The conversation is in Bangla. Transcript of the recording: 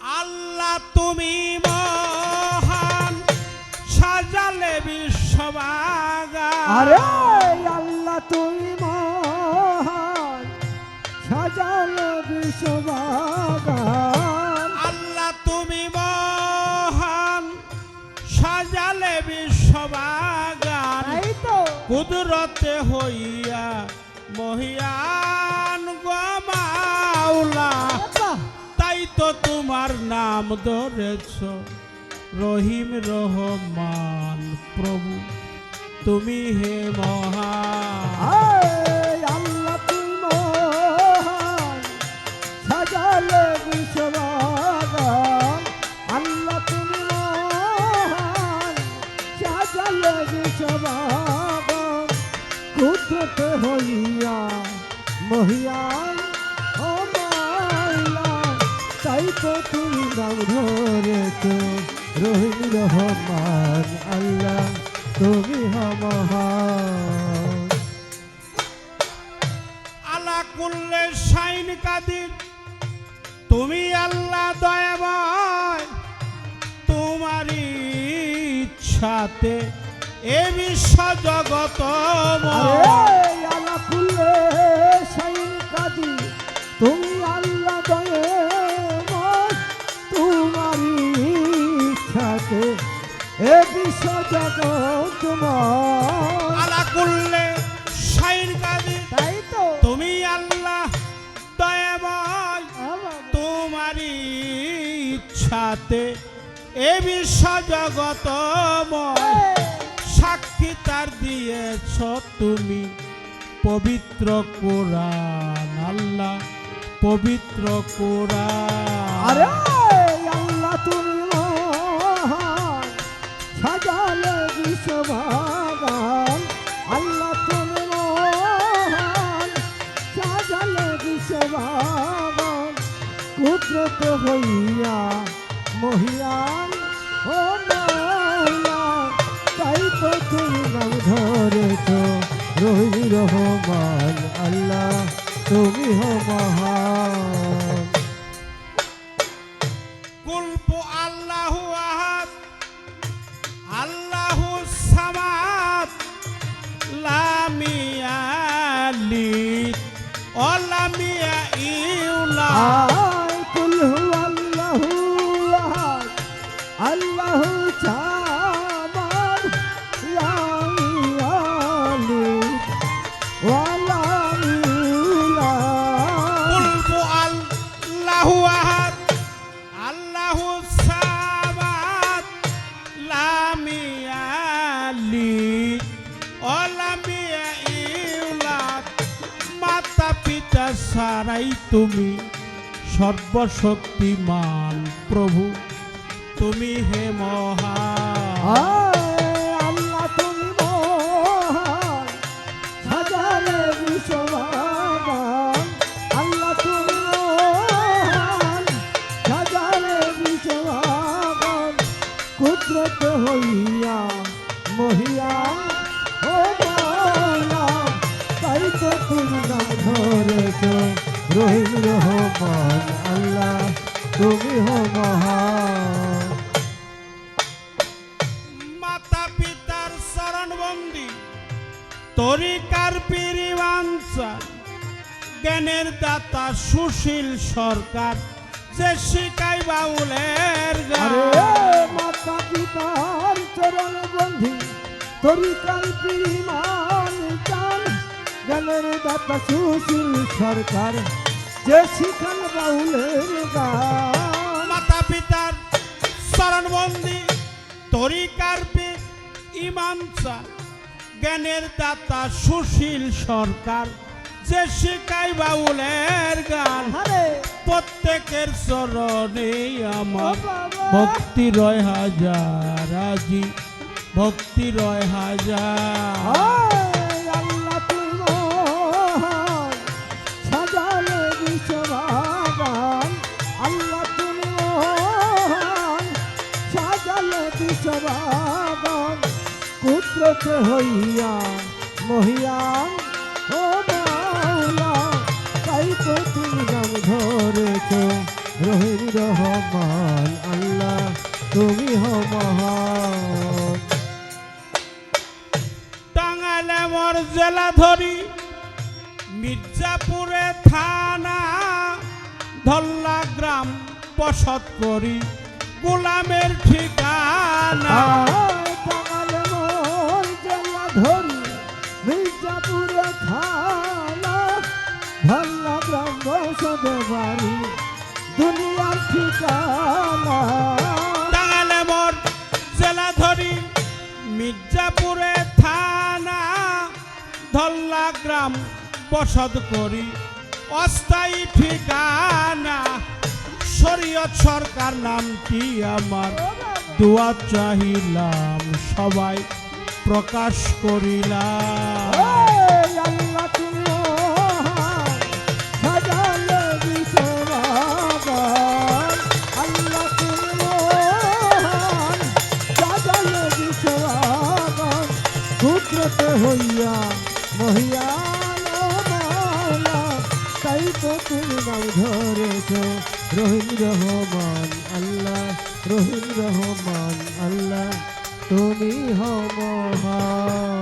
আল্লাহ তুমি মহান সাজালে বিশ্ববাগান। আরে আল্লাহ তুমি মহান সাজালো বিশ্ববাগান। আল্লাহ তুমি মহান সাজালে তো। কুদরতে হইয়া মহিয়ান গমাউলা তো তোমার নাম ধরেছ। রহিম রহমান প্রভু, তুমি হে মহা আল্লাহ, তুমি মহান। সাজালো বিশ্ববাগান। আল্লাহ, তুমি মহান। সাজালো বিশ্ববাগান। কুদরত হইয়া মহিয়ান তো তুমি রহিম রহমান আল্লাহ তুমি মহান আলা কুল্লে শাইন কাদির তুমি আল্লাহ দয়াময়। তোমারই ইচ্ছাতে এ বিশ্ব জগত আলা ইচ্ছাতে এ বিশ্ব জগতময় সাক্ষী তার দিয়েছ তুমি। পবিত্র কোরআন আল্লাহ পবিত্র কোরআন। কুদরত হইয়া মহিয়ান ও মাওলা তাই তো তুমি নাম ধরেছ। রহি রহমান আল্লাহ তুমি হো মহান। কুলপ আল্লাহু আহাদ আল্লাহু সামাদ লামিয়ালিদ অলামিয়া ইউলা। সারাই তুমি সর্বশক্তিমান প্রভু। তুমি হে মহা। আল্লাহ তুমি বিশ্ববাগান আল্লাহ তুমি হইয়া তাই রহিম রহমান আল্লাহ তুমি হো মহান মাতা পিতার শরণ বন্দি তরিকার পিরিবাঞ্চা জ্ঞানের দাতা সুশীল সরকার, যে শিকাই বাউলের মাতা পিতার চরণ বন্ধি তরিকার পরিমাণ চান জ্ঞানের দাতা সুশীল সরকার যে শিখান বাউলের মাতা পিতার শরণ বন্দি তরিকার পীর ইমামচা জ্ঞানের দাতা সুশীল সরকার যে শিকাই বাউলের গান। প্রত্যেকের চরণে আমার ভক্তি রয় হাজার আজি ভক্তি রয় হাজার। কুদরত হইয়া মহিয়ান ও মাওলা, তাই তো তুমি নাম ধরেছ। রহিম রহমান আল্লাহ, তুমি হো মহান। টাঙ্গাইলে মোর জেলা ধরি, মির্জাপুরে থানা, ধল্লা গ্রাম বসত করি। গোলামের মোর জেলা ধরি মির্জাপুরে থানা ধল্লা গ্রাম বসত করি। অস্থায়ী ঠিকানা শরীয়ত সরকার নামটি আমার? দোয়া চাহিলাম সবাই প্রকাশ করিলাম। পুত্রতে হইয়া মাওলা, তাই তো তুমি নাম ধরেছ। রহিম রহমান আল্লাহ রহিম রহমান আল্লাহ তুমি হো মহান।